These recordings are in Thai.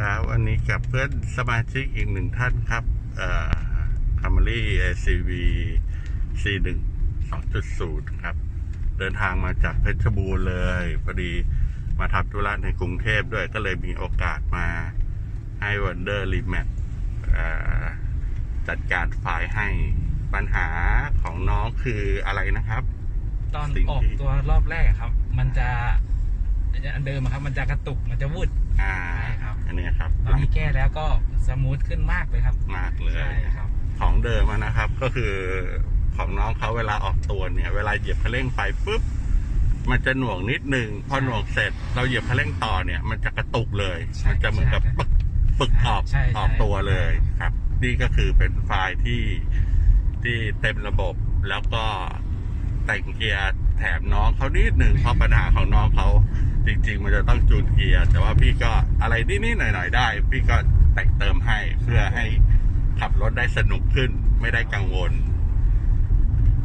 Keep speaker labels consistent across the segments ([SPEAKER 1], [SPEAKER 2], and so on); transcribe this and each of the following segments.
[SPEAKER 1] ครับวันนี้กับเพื่อนสมาชิกอีกหนึ่งท่านครับเอ่อคามารี่ ACV C1 2.0ครับ เดินทางมาจากเพชรบูรณ์เลยพอดีมาทำธุระในกรุงเทพด้วยก็เลยมีโอกาสมาให้วันเดอร์รีแมทจัดการไฟล์ให้ปัญหาของน้องคืออะไรนะครับ
[SPEAKER 2] ตอน
[SPEAKER 1] สิ่ง
[SPEAKER 2] ออก
[SPEAKER 1] ที่
[SPEAKER 2] ตัวรอบแรกอะครับ มันจะอันเดิมอะครับ มันจะกระตุกมันจะวุด
[SPEAKER 1] อ่า
[SPEAKER 2] ใช่ครับ
[SPEAKER 1] อั นนี้ครับ
[SPEAKER 2] ตอนนี้แก้แล้วก็สมูทขึ้นมากเลยครับ
[SPEAKER 1] มากเลย
[SPEAKER 2] ใช่ครับ
[SPEAKER 1] ของเดิมอะนะครับก็คือของน้องเขาเวลาออกตัวเนี่ย เวลาเหยียบคันเร่งไปปุ๊บมันจะหน่วงนิดนึงพอหน่วงเสร็จ เราเหยียบคันเร่งต่อเนี่ย มันจะกระตุกเลย
[SPEAKER 2] ใช่
[SPEAKER 1] มันจะเหมือนกับ
[SPEAKER 2] ใช่
[SPEAKER 1] ปึกปึกออก
[SPEAKER 2] ใช่ใช่
[SPEAKER 1] ออกตัวเลยครับ นี่ก็คือเป็นไฟล์ที่ที่เต็มระบบแล้วก็แต่งเกียร์ แถมน้องเขานิดหนึ่งเพราะปัญหาของน้องเขาจริง ๆ มันจะต้องจูนเกียร์แต่ว่าพี่ก็อะไรนิดๆหน่อยๆได้ พี่ก็แต่งเติมให้เพื่อให้ขับรถได้สนุกขึ้น ไม่ได้กังวล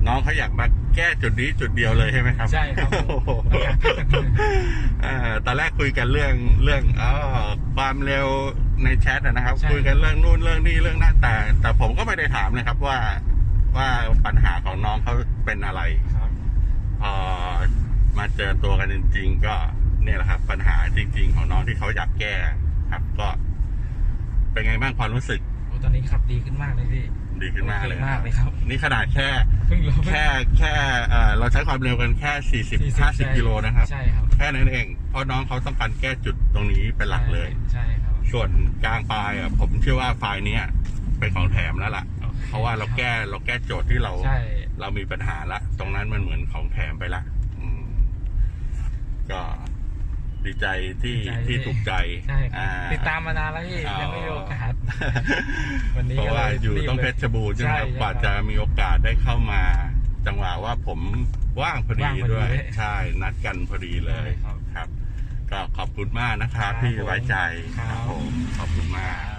[SPEAKER 1] น้องเขาอยากมาแก้จุดนี้จุดเดียวเลยใช่ไหมครับ
[SPEAKER 2] ใช่ครับผม
[SPEAKER 1] โอ้โหเอ่อตอนแรกคุยกันเรื่องเรื่องอ๋อความเร็วในแชทอะนะครับ
[SPEAKER 2] ใช่
[SPEAKER 1] คุยกันเรื่องนู่นเรื่องนี้เรื่องนั้นแต่แต่ผมก็ไม่ได้ถามเลยครับว่าว่าปัญหาของน้องเขาเป็นอะไร
[SPEAKER 2] ครับ
[SPEAKER 1] พอมาเจอตัวกันจริง ๆ ก็เนี่ยแหละครับ ปัญหาจริง ๆ ของน้องที่เขาอยากแก้ครับ ก็เป็นไงบ้างความรู้สึก
[SPEAKER 2] โอ้ตอนนี้ขับดีขึ้นมากเลยพี่
[SPEAKER 1] ดีขึ้นมากเลย
[SPEAKER 2] โอคมากเลยครับ
[SPEAKER 1] นี่ขนาดแค่
[SPEAKER 2] เพิ่งรู้
[SPEAKER 1] แค่แค่เอ่อเราใช้ความเร็วกันแค่ 40 50กิโลนะครับ
[SPEAKER 2] ใช่ครับ
[SPEAKER 1] แค่นั้นเอง เพราะน้องเขาต้องการแก้จุดตรงนี้เป็นหลักเลย
[SPEAKER 2] ใช่ครับ
[SPEAKER 1] ส่วนกลางปลายอะผมเชื่อว่าไฟล์เนี้ยเป็นของแถมแล้วล่ะ
[SPEAKER 2] โอค
[SPEAKER 1] เพราะว่าเราแก้เราแก้โจทย์ที่เรา
[SPEAKER 2] ใช่
[SPEAKER 1] เรามีปัญหาละ ตรงนั้นมันเหมือนของแถมไปละอืมก็ดีใจที่
[SPEAKER 2] ดีใจ
[SPEAKER 1] ที่ถูกใจ
[SPEAKER 2] ใช่ครั
[SPEAKER 1] อ่า
[SPEAKER 2] บติดตามมานานแล้วพี่
[SPEAKER 1] อ๋อ
[SPEAKER 2] ยังไม่มีโอกาส วันนี้
[SPEAKER 1] เพราะว่าอยู่
[SPEAKER 2] รีบ
[SPEAKER 1] ต้อง
[SPEAKER 2] เลย
[SPEAKER 1] เพชรบูรณ์ใช่ไหมครับ
[SPEAKER 2] ใช่
[SPEAKER 1] กว่าจะมีโอกาสได้เข้ามา จังหวะว่าผมว่างพอดี
[SPEAKER 2] ว่างพอดี
[SPEAKER 1] ด้วย
[SPEAKER 2] เลย
[SPEAKER 1] ใช่ นัดกันพอดีเลย
[SPEAKER 2] ใช่ครับ
[SPEAKER 1] ครับ ก็ขอบคุณมากนะครับ
[SPEAKER 2] ครับ
[SPEAKER 1] ที่ไว้ใจ
[SPEAKER 2] ครับ
[SPEAKER 1] ผมขอบคุณมาก
[SPEAKER 2] ครับ